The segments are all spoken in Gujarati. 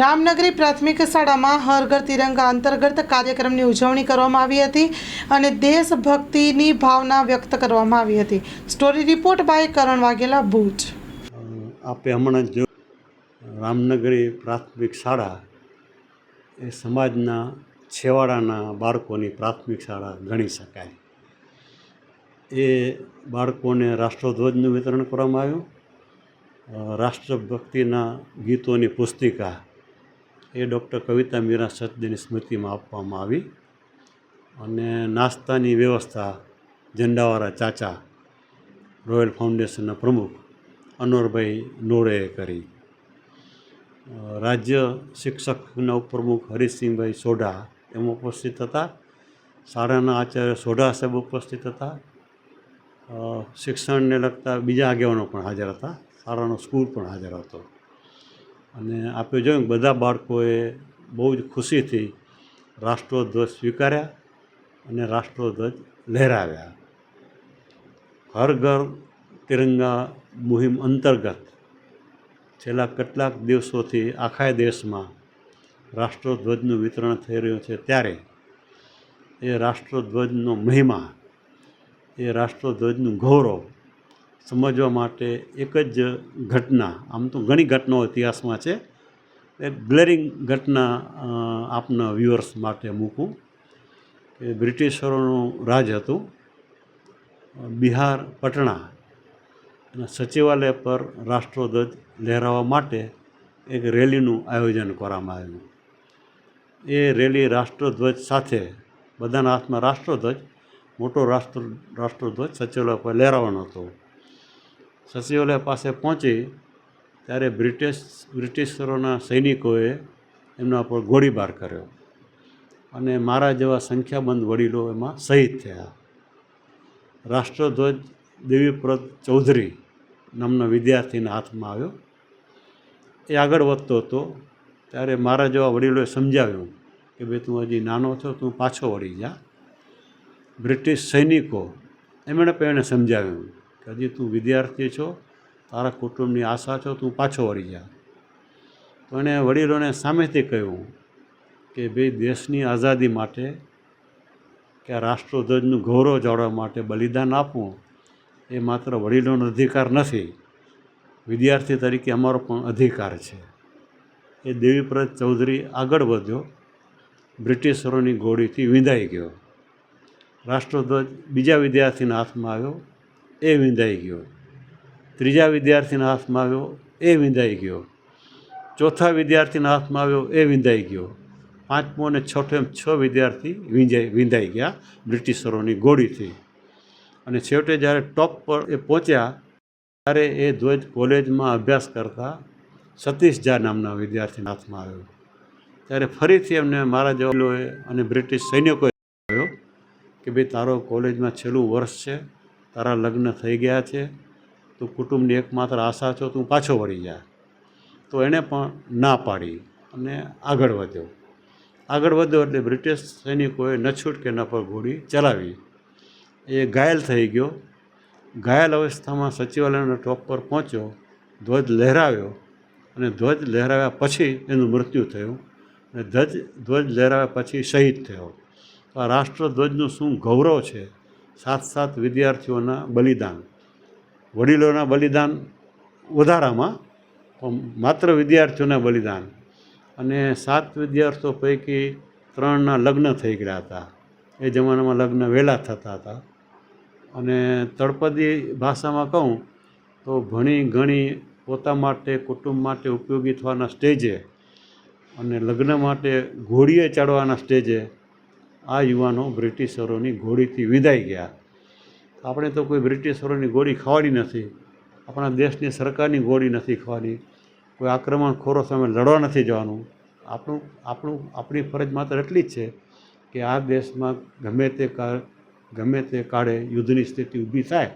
રામનગરી પ્રાથમિક શાળામાં હર ઘર તિરંગા અંતર્ગત કાર્યક્રમની ઉજવણી કરવામાં આવી હતી અને દેશભક્તિની ભાવના વ્યક્ત કરવામાં આવી હતી. Story report by Karan Vaghela Bhuj. આપે હમણાં જ રામનગરી પ્રાથમિક શાળા એ સમાજના છેવાડાના બાળકોની પ્રાથમિક શાળા ગણી શકાય. એ બાળકોને રાષ્ટ્રધ્વજનું વિતરણ કરવામાં આવ્યું. રાષ્ટ્રભક્તિના ગીતોની પુસ્તિકા એ ડૉક્ટર કવિતા મીરા સચદેની સ્મૃતિમાં આપવામાં આવી અને નાસ્તાની વ્યવસ્થા ઝંડાવાળા ચાચા રોયલ ફાઉન્ડેશનના પ્રમુખ અનોરભાઈ નોળેએ કરી. રાજ્ય શિક્ષકના ઉપપ્રમુખ હરિસિંહભાઈ સોઢા એમ ઉપસ્થિત હતા. શાળાના આચાર્ય સોઢા સાહેબ ઉપસ્થિત હતા. શિક્ષણને લગતા બીજા આગેવાનો પણ હાજર હતા. શાળાનો સ્કૂલ પણ હાજર હતો. અને આપણે જોયું બધા બાળકોએ બહુ જ ખુશીથી રાષ્ટ્રધ્વજ સ્વીકાર્યા અને રાષ્ટ્રધ્વજ લહેરાવ્યા. હર ઘર તિરંગા મુહિમ અંતર્ગત છેલ્લા કેટલાક દિવસોથી આખા દેશમાં રાષ્ટ્રધ્વજનું વિતરણ થઈ રહ્યું છે ત્યારે એ રાષ્ટ્રધ્વજનો મહિમા, એ રાષ્ટ્રધ્વજનું ગૌરવ સમજવા માટે એક જ ઘટના, આમ તો ઘણી ઘટનાઓ ઇતિહાસમાં છે. એક ગ્લેરિંગ ઘટના આપના વ્યુઅર્સ માટે મૂકું કે બ્રિટિશરોનું રાજ હતું. બિહાર પટણા સચિવાલય પર રાષ્ટ્રધ્વજ લહેરાવવા માટે એક રેલીનું આયોજન કરવામાં આવ્યું. એ રેલી રાષ્ટ્રધ્વજ સાથે, બધાના હાથમાં રાષ્ટ્રધ્વજ, મોટો રાષ્ટ્ર, રાષ્ટ્રધ્વજ સચિવાલય પર લહેરાવવાનો હતો. સચિવાલય પાસે પહોંચી ત્યારે બ્રિટિશ, બ્રિટિશરોના સૈનિકોએ એમના પર ગોળીબાર કર્યો અને મારા જેવા સંખ્યાબંધ વડીલો એમાં શહીદ થયા. રાષ્ટ્રધ્વજ દેવીપ્રત ચૌધરી નામના વિદ્યાર્થીના હાથમાં આવ્યો. એ આગળ વધતો હતો ત્યારે મારા જેવા વડીલોએ સમજાવ્યું કે ભાઈ તું હજી નાનો છો, તું પાછો વળી જા. બ્રિટિશ સૈનિકો એમણે પણ એને સમજાવ્યું કે હજી તું વિદ્યાર્થી છો, તારા કુટુંબની આશા છો, તું પાછો વળી જા. તો એણે વડીલોને સામેથી કહ્યું કે ભાઈ દેશની આઝાદી માટે કે રાષ્ટ્રધ્વજનું ગૌરવ જાળવવા માટે બલિદાન આપવું એ માત્ર વડીલોનો અધિકાર નથી, વિદ્યાર્થી તરીકે અમારો પણ અધિકાર છે. એ દેવીપ્રદ ચૌધરી આગળ વધ્યો, બ્રિટિશરોની ગોળીથી વિંધાઈ ગયો. રાષ્ટ્રધ્વજ બીજા વિદ્યાર્થીના હાથમાં આવ્યો એ વિંધાઈ ગયો. ત્રીજા વિદ્યાર્થીના હાથમાં આવ્યો, એ વિંધાઈ ગયો. ચોથા વિદ્યાર્થીના હાથમાં આવ્યો, એ વિંધાઈ ગયો. પાંચમો અને છઠ્ઠો એમ છ વિદ્યાર્થી વિંજાઈ, વિંધાઈ ગયા, બ્રિટિશરોની ગોળીથી. અને છેવટે જ્યારે ટોપ પર એ પહોંચ્યા, ત્યારે એ ધ્વજ કોલેજમાં અભ્યાસ કરતા સતીશ ઝા નામના વિદ્યાર્થીના હાથમાં આવ્યો. ત્યારે ફરીથી એમને મારા જવાલોએ અને બ્રિટિશ સૈનિકોએ કહ્યું કે ભાઈ તારો કોલેજમાં છેલ્લું વર્ષ છે તારા લગ્ન થઈ ગયા છે, તું કુટુંબની એકમાત્ર આશા છો, તું પાછો વળી જા. તો એણે પણ ના પાડી અને આગળ વધ્યો. આગળ વધ્યો એટલે બ્રિટિશ સૈનિકોએ નછૂટ કે ન પર ગોળી ચલાવી. એ ઘાયલ થઈ ગયો. ઘાયલ અવસ્થામાં સચિવાલયના ટોપ પર પહોંચ્યો, ધ્વજ લહેરાવ્યો અને ધ્વજ લહેરાવ્યા પછી એનું મૃત્યુ થયું અને ધ્વજ ધ્વજ લહેરાવ્યા પછી શહીદ થયો. આ રાષ્ટ્રધ્વજનું શું ગૌરવ છે? સાત સાત વિદ્યાર્થીઓના બલિદાન. વડીલોના બલિદાન વધારામાં, પણ માત્ર વિદ્યાર્થીઓના બલિદાન. અને સાત વિદ્યાર્થીઓ પૈકી ત્રણના લગ્ન થઈ ગયા હતા. એ જમાનામાં લગ્ન વહેલા થતા હતા. અને તળપદી ભાષામાં કહું તો ભણી ઘણી પોતા માટે, કુટુંબ માટે ઉપયોગી થવાના સ્ટેજે અને લગ્ન માટે ઘોડીએ ચડવાના સ્ટેજે આ યુવાનો બ્રિટિશરોની ઘોડીથી વિદાઈ ગયા. આપણે તો કોઈ બ્રિટિશરોની ગોળી ખાવાની નથી. આપણા દેશની સરકારની ગોળી નથી ખાવાની. કોઈ આક્રમણખોરો સામે લડવા નથી જવાનું. આપણું આપણું, આપણી ફરજ માત્ર એટલી જ છે કે આ દેશમાં ગમે તે ગમે તે કાળે યુદ્ધની સ્થિતિ ઊભી થાય.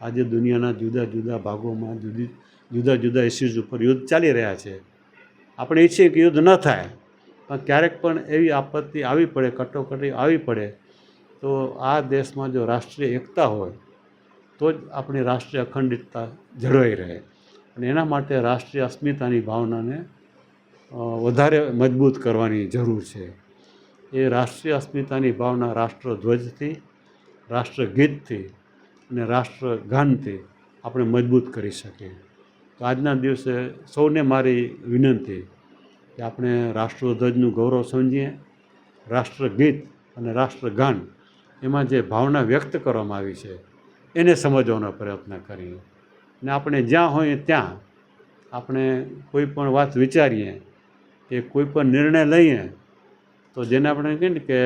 આજે દુનિયાના જુદા જુદા ભાગોમાં જુદી, જુદા જુદા ઇસ્યુઝ ઉપર યુદ્ધ ચાલી રહ્યા છે. આપણે ઈચ્છીએ કે યુદ્ધ ન થાય. પણ ક્યારેક પણ એવી આપત્તિ આવી પડે, કટોકટી આવી પડે, તો આ દેશમાં જો રાષ્ટ્રીય એકતા હોય, તો જ આપણી રાષ્ટ્રીય અખંડિતતા જળવાઈ રહે. અને એના માટે રાષ્ટ્રીય અસ્મિતાની ભાવનાને વધારે મજબૂત કરવાની જરૂર છે. એ રાષ્ટ્રીય અસ્મિતાની ભાવના રાષ્ટ્રધ્વજથી, રાષ્ટ્રગીતથી અને રાષ્ટ્રગાનથી આપણે મજબૂત કરી શકીએ. તો આજના દિવસે સૌને મારી વિનંતી કે આપણે રાષ્ટ્રધ્વજનું ગૌરવ સમજીએ, રાષ્ટ્રગીત અને રાષ્ટ્રગાન, એમાં જે ભાવના વ્યક્ત કરવામાં આવી છે, એને સમજવાનો પ્રયત્ન કરીએ. ને આપણે જ્યાં હોઈએ ત્યાં આપણે કોઈ પણ વાત વિચારીએ, કે કોઈ પણ નિર્ણય લઈએ, તો જેને આપણે કહીએ ને કે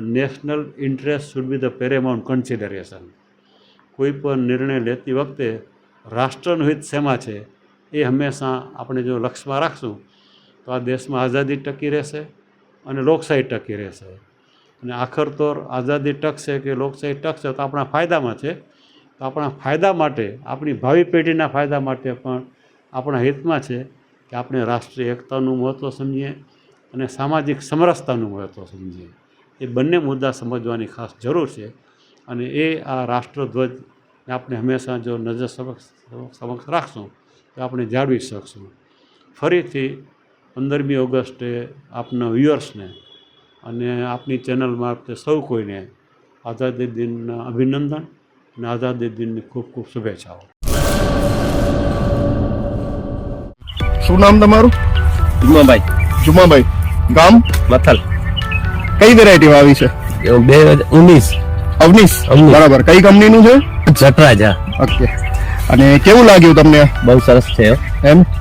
national interest should be the paramount consideration. કોઈ પણ નિર્ણય લેતી વખતે રાષ્ટ્રનું હિત શેમાં છે, એ હંમેશા આપણે જો લક્ષ્યમાં રાખશું તો આ દેશમાં આઝાદી ટકી રહેશે અને લોકશાહી ટકી રહેશે. અને આખર તો આઝાદી ટકશે કે લોકશાહી ટકશે તો આપણા ફાયદામાં છે. તો આપણા ફાયદા માટે, આપણી ભાવિ પેઢીના ફાયદા માટે પણ આપણા હિતમાં છે કે આપણે રાષ્ટ્રીય એકતાનું મહત્ત્વ સમજીએ અને સામાજિક સમરસતાનું મહત્ત્વ સમજીએ. એ બંને મુદ્દા સમજવાની ખાસ જરૂર છે. અને એ આ રાષ્ટ્રધ્વજને આપણે હંમેશા જો નજર સમક્ષ સમક્ષ રાખશું તો આપણે જાળવી શકશું. ફરીથી પંદરમી ઓગસ્ટે આપના વ્યુઅર્સને અને આપની ચેનલ મારફતે સૌ કોઈને આઝાદી દિનના અભિનંદન અને આઝાદી દિનની ખૂબ ખૂબ શુભેચ્છાઓ. શું નામ તમારું? જુમાભાઈ. જુમાભાઈ. ગામ? મથલ. કઈ વેરાયટી વાવી છે? બે હજાર ઉન્નીસ. અવનીશ. અવનીશ. બરાબર. કઈ કંપનીનું છે? જટરાજા. ઓકે. અને કેવું લાગ્યું તમને? બહુ સરસ છે. એમ?